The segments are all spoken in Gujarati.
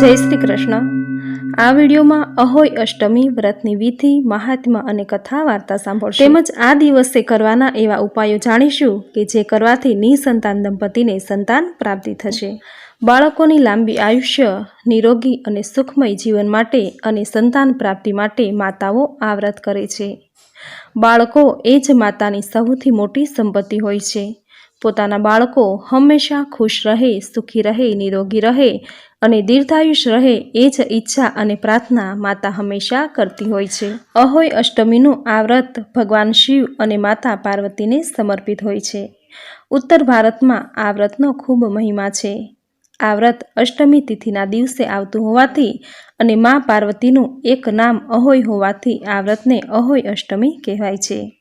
જય શ્રી કૃષ્ણ. આ વિડીયોમાં અહોય અષ્ટમી, વ્રતની વિધિ મહાત્મા અને કથા વાર્તા સાંભળશો. તેમજ આ દિવસે કરવાના એવા ઉપાયો જાણીશું કે જે કરવાથી નિસંતાન દંપતીને સંતાન પ્રાપ્તિ થશે. બાળકોની લાંબી આયુષ્ય, નિરોગી અને સુખમય જીવન માટે અને સંતાન પ્રાપ્તિ માટે માતાઓ આ વ્રત કરે છે. બાળકો એ જ માતાની સૌથી મોટી સંપત્તિ હોય છે. પોતાના બાળકો હંમેશા ખુશ રહે, સુખી રહે, નિરોગી રહે અને દીર્ઘાયુષ રહે એ જ ઈચ્છા અને પ્રાર્થના માતા હંમેશા કરતી હોય છે. અહોય અષ્ટમીનું આ વ્રત ભગવાન શિવ અને માતા પાર્વતીને સમર્પિત હોય છે. ઉત્તર ભારતમાં આ વ્રતનો ખૂબ મહિમા છે. આ વ્રત અષ્ટમી તિથિના દિવસે આવતું હોવાથી અને મા પાર્વતીનું એક નામ અહોય હોવાથી આ વ્રતને અહોય અષ્ટમી કહેવાય છે.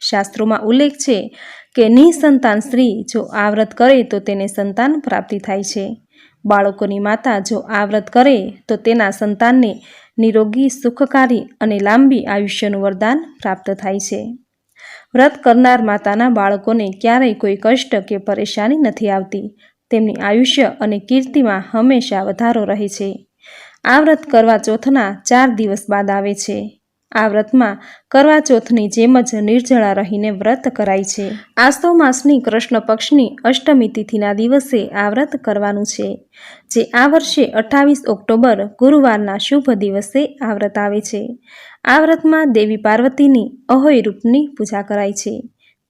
શાસ્ત્રોમાં ઉલ્લેખ છે કે નિસંતાન સ્ત્રી જો આ વ્રત કરે તો તેને સંતાન પ્રાપ્તિ થાય છે. બાળકોની માતા જો આ વ્રત કરે તો તેના સંતાનને નિરોગી, સુખકારી અને લાંબી આયુષ્યનું વરદાન પ્રાપ્ત થાય છે. વ્રત કરનાર માતાના બાળકોને ક્યારેય કોઈ કષ્ટ કે પરેશાની નથી આવતી. તેમની આયુષ્ય અને કીર્તિમાં હંમેશા વધારો રહે છે. આ વ્રત કરવા ચોથના ચાર દિવસ બાદ આવે છે. આ વ્રતમાં કરવા ચોથની જેમ જ નિર્જળા રહીને વ્રત કરાય છે. આસો માસની કૃષ્ણ પક્ષની અષ્ટમી તિથિના દિવસે આ વ્રત કરવાનું છે, જે આ વર્ષે અઠ્ઠાવીસ ઓક્ટોબર ગુરુવારના શુભ દિવસે આ વ્રત આવે છે. આ વ્રતમાં દેવી પાર્વતીની અહોય રૂપની પૂજા કરાય છે,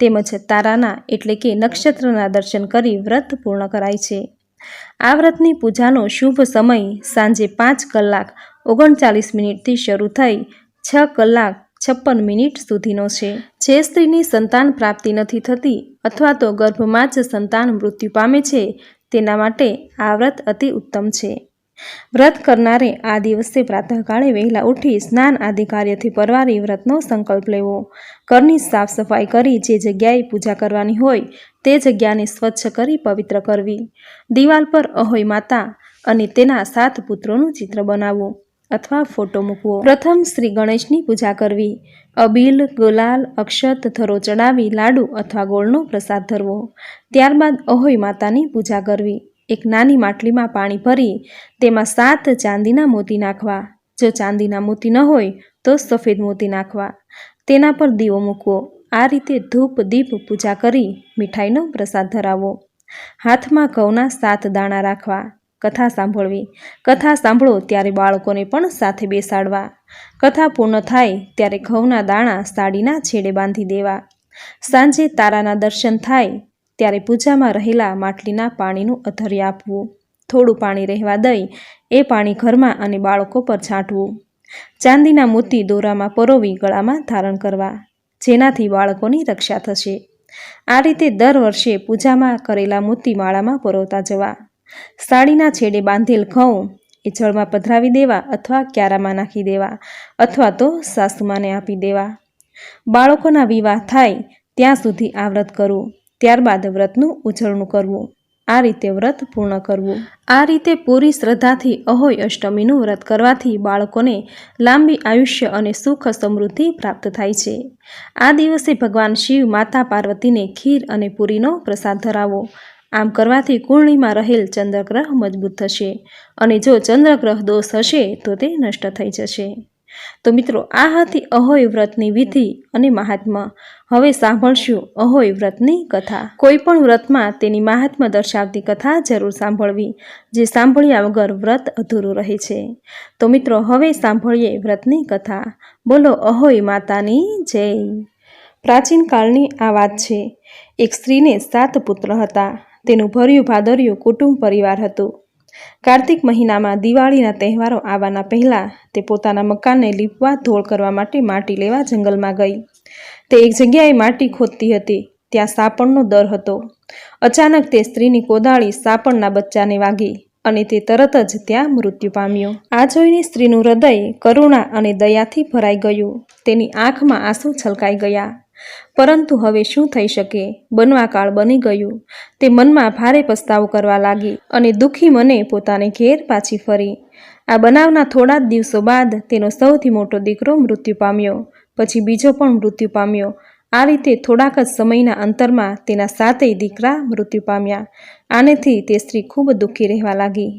તેમજ તારાના એટલે કે નક્ષત્રના દર્શન કરી વ્રત પૂર્ણ કરાય છે. આ વ્રતની પૂજાનો શુભ સમય સાંજે પાંચ કલાક ઓગણચાલીસ મિનિટથી શરૂ થઈ છ કલાક છપ્પન મિનિટ સુધીનો છે. જે સ્ત્રીની સંતાન પ્રાપ્તિ નથી થતી અથવા તો ગર્ભમાં જ સંતાન મૃત્યુ પામે છે, તેના માટે આ વ્રત અતિ ઉત્તમ છે. વ્રત કરનારે આ દિવસે પ્રાતઃકાળે વહેલા ઉઠી સ્નાન આદિ કાર્યથી પરવારી વ્રતનો સંકલ્પ લેવો. ઘરની સાફ સફાઈ કરી જે જગ્યાએ પૂજા કરવાની હોય, તે જગ્યાને સ્વચ્છ કરી પવિત્ર કરવી. દિવાલ પર અહોય માતા અને તેના સાત પુત્રોનું ચિત્ર બનાવવું અથવા ફોટો મૂકવો. પ્રથમ શ્રી ગણેશની પૂજા કરવી. અબીલ, ગુલાલ, અક્ષત ધરો ચડાવી, લાડુ અથવા ગોળનો પ્રસાદ ધરવો. ત્યારબાદ અહોય માતાની પૂજા કરવી. એક નાની માટલીમાં પાણી ભરી, તેમાં સાત ચાંદીના મોતી નાખવા. જો ચાંદીના મોતી ન હોય, તો સફેદ મોતી નાખવા. તેના પર દીવો મૂકવો. આ રીતે ધૂપ, દીપ, પૂજા કરી મીઠાઈનો પ્રસાદ ધરાવવો હાથમાં ઘઉંના સાત દાણા રાખવા. કથા સાંભળવી. કથા સાંભળો ત્યારે બાળકોને પણ સાથે બેસાડવા. કથા પૂર્ણ થાય ત્યારે ઘઉંના દાણા સાડીના છેડે બાંધી દેવા. સાંજે તારાના દર્શન થાય ત્યારે પૂજામાં રહેલા માટલીના પાણીનું અધર્ય આપવું. થોડું પાણી રહેવા દઈ એ પાણી ઘરમાં અને બાળકો પર છાંટવું. ચાંદીના મોતી દોરામાં પરોવી ગળામાં ધારણ કરવા. જેનાથી બાળકોની રક્ષા થશે. આ રીતે દર વર્ષે પૂજામાં કરેલા મોતી માળામાં પરોવતા જવા. સાડીના છેડે બાંધેલ ઘઉં એ જળમાં પધરાવી દેવા અથવા ક્યારામાં નાખી દેવા અથવા તો સાસુમાને આપી દેવા. બાળકોના વિવાહ થાય ત્યાં સુધી આ વ્રત કરવું, ત્યારબાદ વ્રતનું ઉજળણું કરવું, આ રીતે વ્રત પૂર્ણ કરવું. આ રીતે પૂરી શ્રદ્ધાથી અહોય અષ્ટમીનું વ્રત કરવાથી બાળકોને લાંબી આયુષ્ય અને સુખ સમૃદ્ધિ પ્રાપ્ત થાય છે. આ દિવસે ભગવાન શિવ માતા પાર્વતીને ખીર અને પૂરીનો પ્રસાદ ધરાવો. આમ કરવાથી કુંડળીમાં રહેલ ચંદ્રગ્રહ મજબૂત થશે અને જો ચંદ્રગ્રહ દોષ હશે, તો તે નષ્ટ થઈ જશે. તો મિત્રો, આ હતી અહોય વ્રતની વિધિ અને મહાત્મા. હવે સાંભળશું અહોય વ્રતની કથા. કોઈ પણ વ્રતમાં તેની મહાત્મા દર્શાવતી કથા જરૂર સાંભળવી, જે સાંભળ્યા વગર વ્રત અધૂરું રહે છે. તો મિત્રો, હવે સાંભળીએ વ્રતની કથા. બોલો, અહોય માતાની જય. પ્રાચીન કાળની આ વાત છે. એક સ્ત્રીને સાત પુત્ર હતા. તેનું ભર્યું ભાદર્યું કુટુંબ પરિવાર હતું. કાર્તિક મહિનામાં દિવાળીના તહેવારો આવવાના પહેલાં તે પોતાના મકાનને લીપવા ધોળ કરવા માટે માટી લેવા જંગલમાં ગઈ. તે એક જગ્યાએ માટી ખોદતી હતી, ત્યાં સાપણનો દર હતો. અચાનક તે સ્ત્રીની કોદાળી સાપણના બચ્ચાને વાગી અને તે તરત જ ત્યાં મૃત્યુ પામ્યો. આ જોઈને સ્ત્રીનું હૃદય કરુણા અને દયાથી ભરાઈ ગયું. તેની આંખમાં આંસુ છલકાઈ ગયા. પરંતુ હવે શું થઈ શકે? બનવા કાળ બની ગયું. તે મનમાં ભારે પસ્તાવો કરવા લાગી અને દુઃખી મને પોતાને ઘેર પાછી ફરી. આ બનાવના થોડા જ દિવસો બાદ તેનો સૌથી મોટો દીકરો મૃત્યુ પામ્યો, પછી બીજો પણ મૃત્યુ પામ્યો. આ રીતે થોડાક જ સમયના અંતરમાં તેના સાતેય દીકરા મૃત્યુ પામ્યા. આનેથી તે સ્ત્રી ખૂબ દુઃખી રહેવા લાગી.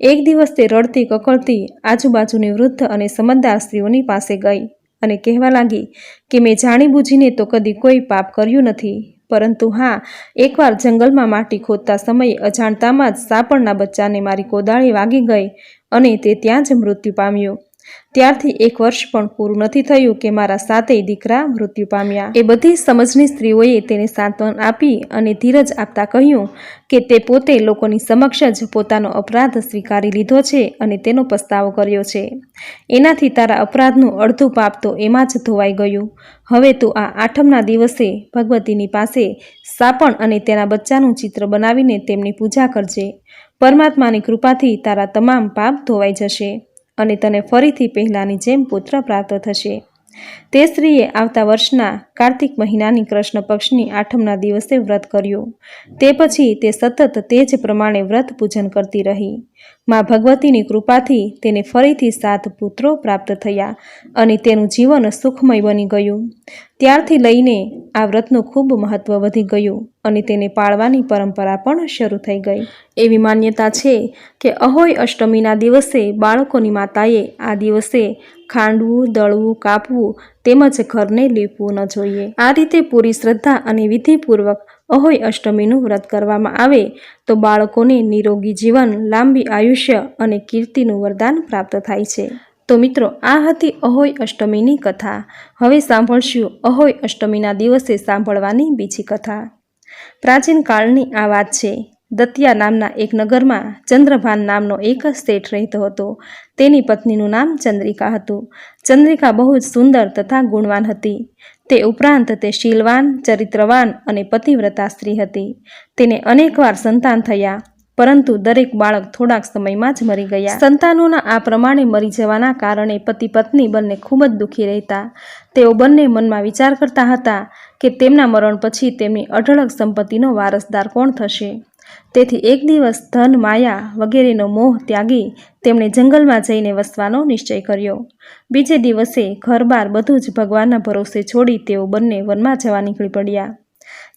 એક દિવસ તે રડતી કકળતી આજુબાજુની વૃદ્ધ અને સમજદાર સ્ત્રીઓની પાસે ગઈ. અને કહેવા લાગી કે મેં જાણી બૂજીને તો કદી કોઈ પાપ કર્યું નથી. પરંતુ હા, એકવાર જંગલમાં માટી ખોદતા સમયે અજાણતામાં જ સાપણના બચ્ચાને મારી કોદાળી વાગી ગઈ અને તે ત્યાં જ મૃત્યુ પામ્યો. ત્યારથી એક વર્ષ પણ પૂરું નથી થયું કે મારા સાતેય દીકરા મૃત્યુ પામ્યા. એ બધી સમજની સ્ત્રીઓએ તેને સાંત્વન આપી અને ધીરજ આપતા કહ્યું કે તે પોતે લોકોની સમક્ષ જ પોતાનો અપરાધ સ્વીકારી લીધો છે અને તેનો પસ્તાવો કર્યો છે. એનાથી તારા અપરાધનું અડધું પાપ તો એમાં જ ધોવાઈ ગયું. હવે તું આ આઠમના દિવસે ભગવતીની પાસે સાપણ અને તેના બચ્ચાનું ચિત્ર બનાવીને તેમની પૂજા કરજે. પરમાત્માની કૃપાથી તારા તમામ પાપ ધોવાઈ જશે. અને તને ફરીથી પહેલાંની જેમ પુત્ર પ્રાપ્ત થશે. તે સ્ત્રીએ આવતા વર્ષના કાર્તિક મહિનાની કૃષ્ણ પક્ષની આઠમના દિવસે વ્રત કર્યું. તે પછી તે સતત તે જ પ્રમાણે વ્રત પૂજન કરતી રહી. માં ભગવતીની કૃપાથી તેને ફરીથી સાત પુત્રો પ્રાપ્ત થયા અને તેનું જીવન સુખમય બની ગયું. ત્યારથી લઈને આ વ્રતનું ખૂબ મહત્વ વધી ગયું અને તેને પાળવાની પરંપરા પણ શરૂ થઈ ગઈ. એવી માન્યતા છે કે અહોય અષ્ટમીના દિવસે બાળકોની માતાએ આ દિવસે ખાંડવું, દળવું, કાપવું તેમજ ઘરને લીપવું ન જોઈએ. આ રીતે પૂરી શ્રદ્ધા અને વિધિપૂર્વક અહોય અષ્ટમીનું વ્રત કરવામાં આવે તો બાળકોને નિરોગી જીવન, લાંબી આયુષ્ય અને કીર્તિનું વરદાન પ્રાપ્ત થાય છે. તો મિત્રો, આ હતી અહોય અષ્ટમીની કથા. હવે સાંભળશું અહોય અષ્ટમીના દિવસે સાંભળવાની બીજી કથા. પ્રાચીન કાળની આ વાત છે. દતિયા નામના એક નગરમાં ચંદ્રભાન નામનો એક શેઠ રહેતો હતો. તેની પત્નીનું નામ ચંદ્રિકા હતું. ચંદ્રિકા બહુ જ સુંદર તથા ગુણવાન હતી. તે ઉપરાંત તે શીલવાન, ચરિત્રવાન અને પતિવ્રતા સ્ત્રી હતી. તેને અનેકવાર સંતાન થયા. પરંતુ દરેક બાળક થોડાક સમયમાં જ મરી ગયા. સંતાનોના આ પ્રમાણે મરી જવાના કારણે પતિ પત્ની બંને ખૂબ જ દુઃખી રહેતા. તેઓ બંને મનમાં વિચાર કરતા હતા કે તેમના મરણ પછી તેમની અઢળક સંપત્તિનો વારસદાર કોણ થશે. તેથી એક દિવસ ધન, માયા વગેરેનો મોહ ત્યાગી તેમણે જંગલમાં જઈને વસવાનો નિશ્ચય કર્યો. બીજે દિવસે ઘરબાર બધું જ ભગવાનના ભરોસે છોડી તેઓ બંને વનમાં જવા નીકળી પડ્યા.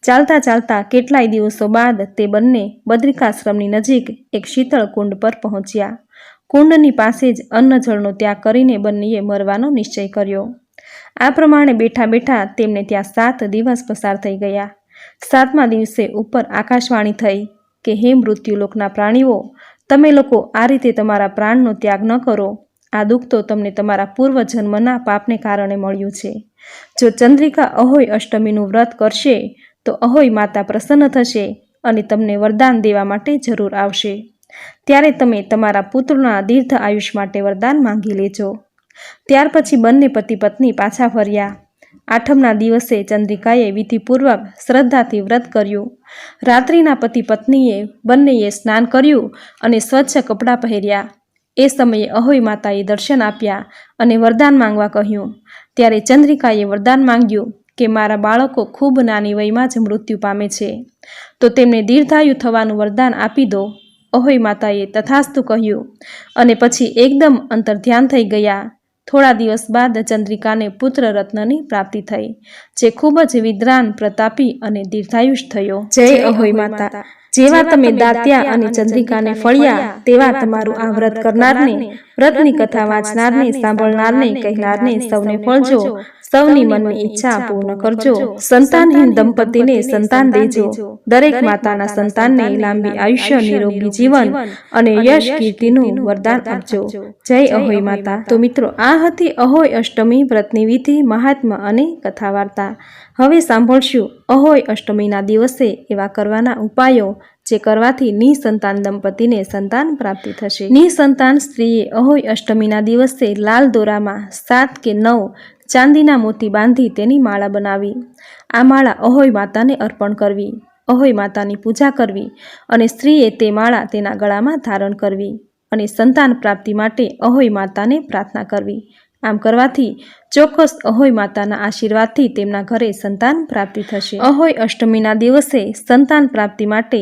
ચાલતા ચાલતા કેટલાય દિવસો બાદ તે બંને બદ્રિકાશ્રમની નજીક એક શીતળ કુંડ પર પહોંચ્યા. કુંડની પાસે જ અન્નજળનો ત્યાગ કરીને બંનેએ મરવાનો નિશ્ચય કર્યો. આ પ્રમાણે બેઠા બેઠા તેમને ત્યાં સાત દિવસ પસાર થઈ ગયા. સાતમા દિવસે ઉપર આકાશવાણી થઈ કે, હે મૃત્યુલોકના પ્રાણીઓ, તમે લોકો આ રીતે તમારા પ્રાણનો ત્યાગ ન કરો. આ દુઃખ તો તમને તમારા પૂર્વજન્મના પાપને કારણે મળ્યું છે. જો ચંદ્રિકા અહોય અષ્ટમીનું વ્રત કરશે, તો અહોય માતા પ્રસન્ન થશે અને તમને વરદાન દેવા માટે જરૂર આવશે. ત્યારે તમે તમારા પુત્રના દીર્ઘ આયુષ માટે વરદાન માંગી લેજો. ત્યાર પછી બંને પતિ પત્ની પાછા ફર્યા. આઠમના દિવસે ચંદ્રિકાએ વિધિપૂર્વક શ્રદ્ધાથી વ્રત કર્યું. રાત્રિના પતિ પત્નીએ બંનેએ સ્નાન કર્યું અને સ્વચ્છ કપડાં પહેર્યા. એ સમયે અહોય માતાએ દર્શન આપ્યા અને વરદાન માંગવા કહ્યું ત્યારે ચંદ્રિકાએ વરદાન માંગ્યું કે મારા બાળકો ખૂબ નાની વયમાં જ મૃત્યુ પામે છે. તો તેમને દીર્ઘાયુ થવાનું વરદાન આપી દો. અહોય માતાએ તથાસ્તુ કહ્યું અને પછી એકદમ અંતર્ધ્યાન થઈ ગયા. થોડા દિવસ બાદ ચંદ્રિકાને પુત્ર રત્નની પ્રાપ્તિ થઈ જે ખૂબ જ વિદ્રાન પ્રતાપી અને દીર્ઘાયુષ થયો. જય અહોય માતા. જેવા તમે દાત્યા અને ચંદ્રિકાને ફળ્યા તેવા તમારું આ વ્રત કરનારને વ્રતની કથા વાંચનારને, સાંભળનારને કહેનારને સૌને ફળજો, સૌની મનની ઈચ્છા પૂર્ણ કરજો સંતાનહીન દંપતીને સંતાન દેજો, દરેક માતાના સંતાનને લાંબી આયુષ્ય, નિરોગી જીવન અને યશ કીર્તિનું વરદાન આપજો. જય અહોય માતા. તો મિત્રો, આ હતી અહોય અષ્ટમી વ્રતની વિધિ મહાત્મા અને કથા વાર્તા હવે સાંભળશું અહોય અષ્ટમીના દિવસે એવા કરવાના ઉપાયો. જે કરવાથી નિસંતાન દંપતીને સંતાન પ્રાપ્તિ થશે. નિસંતાન સ્ત્રીએ અહોય અષ્ટમીના દિવસે લાલ દોરામાં સાત કે નવ ચાંદીના મોતી બાંધી તેની માળા બનાવી. આ માળા અહોય માતાને અર્પણ કરવી અહોય માતાની પૂજા કરવી અને સ્ત્રીએ તે માળા તેના ગળામાં ધારણ કરવી અને સંતાન પ્રાપ્તિ માટે અહોય માતાને પ્રાર્થના કરવી. આમ કરવાથી ચોક્કસ અહોય માતાના આશીર્વાદથી તેમના ઘરે સંતાન પ્રાપ્તિ થશે. અહોય અષ્ટમીના દિવસે સંતાન પ્રાપ્તિ માટે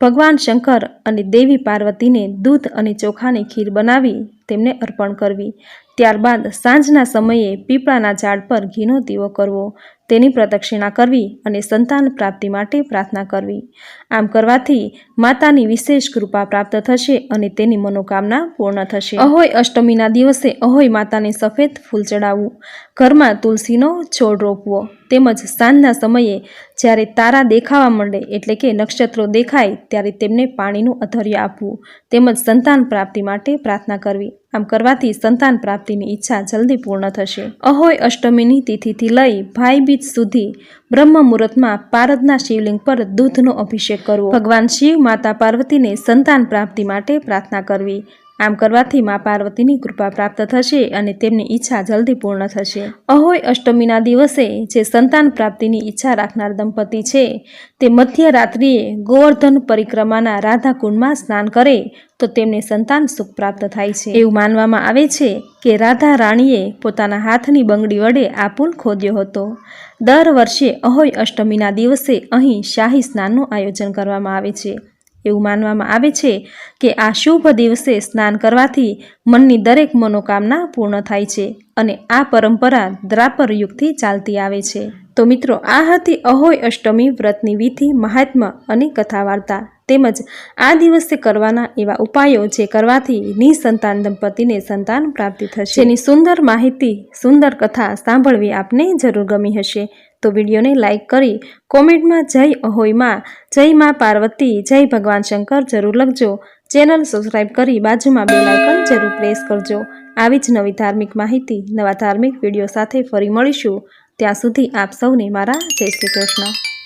ભગવાન શંકર અને દેવી પાર્વતીને દૂધ અને ચોખાની ખીર બનાવી તેમને અર્પણ કરવી. ત્યારબાદ સાંજના સમયે પીપળાના ઝાડ પર ઘીનો દીવો કરવો. તેની પ્રદક્ષિણા કરવી અને સંતાન પ્રાપ્તિ માટે પ્રાર્થના કરવી. આમ કરવાથી માતાની વિશેષ કૃપા પ્રાપ્ત થશે અને તેની મનોકામના પૂર્ણ થશે. અહોય અષ્ટમીના દિવસે અહોય માતાને સફેદ ફૂલ ચડાવવું. ઘરમાં તુલસીનો છોડ રોપવો. તેમજ સાંજના સમયે જ્યારે તારા દેખાવા માંડે, એટલે કે નક્ષત્રો દેખાય, ત્યારે તેમને પાણીનું અધર્ય આપવું. તેમજ સંતાન પ્રાપ્તિ માટે પ્રાર્થના કરવી. આમ કરવાથી સંતાન પ્રાપ્તિની ઈચ્છા જલ્દી પૂર્ણ થશે. અહોય અષ્ટમીની તિથિથી લઈ ભાઈ બીજ સુધી બ્રહ્મ મુહૂર્તમાં પારદના શિવલિંગ પર દૂધનો અભિષેક કરવો. ભગવાન શિવ માતા પાર્વતીને સંતાન પ્રાપ્તિ માટે પ્રાર્થના કરવી. આમ કરવાથી મા પાર્વતીની કૃપા પ્રાપ્ત થશે અને તેમની ઈચ્છા જલ્દી પૂર્ણ થશે. અહોય અષ્ટમીના દિવસે જે સંતાન પ્રાપ્તિની ઈચ્છા રાખનાર દંપતી છે, તે મધ્યરાત્રિએ ગોવર્ધન પરિક્રમાના રાધા કુંડમાં સ્નાન કરે તો તેમને સંતાન સુખ પ્રાપ્ત થાય છે. એવું માનવામાં આવે છે કે રાધા રાણીએ પોતાના હાથની બંગડી વડે આ પુલ ખોદ્યો હતો. દર વર્ષે અહોય અષ્ટમીના દિવસે અહીં શાહી સ્નાનનું આયોજન કરવામાં આવે છે. એવું માનવામાં આવે છે કે આ શુભ દિવસે સ્નાન કરવાથી મનની દરેક મનોકામના પૂર્ણ થાય છે અને આ પરંપરા દ્રાપર યુગથી ચાલતી આવે છે. તો મિત્રો, આ હતી અહોય અષ્ટમી વ્રતની વિધિ, મહાત્મ્ય અને કથા વાર્તા તેમજ આ દિવસે કરવાના એવા ઉપાયો જે કરવાથી નિસંતાન દંપતીને સંતાન પ્રાપ્તિ થશે. જેની સુંદર માહિતી, સુંદર કથા સાંભળવી આપને જરૂર ગમી હશે. તો વિડીયોને લાઇક કરી કોમેન્ટમાં જય અહોયમાં જય મા પાર્વતી, જય ભગવાન શંકર જરૂર લખજો. ચેનલ સબસ્ક્રાઇબ કરી બાજુમાં બેલ આઇકન જરૂર પ્રેસ કરજો. આવી જ નવી ધાર્મિક માહિતી, નવા ધાર્મિક વીડિયો સાથે ફરી મળીશું. ત્યાં સુધી આપ સૌને મારા જય શ્રી કૃષ્ણ.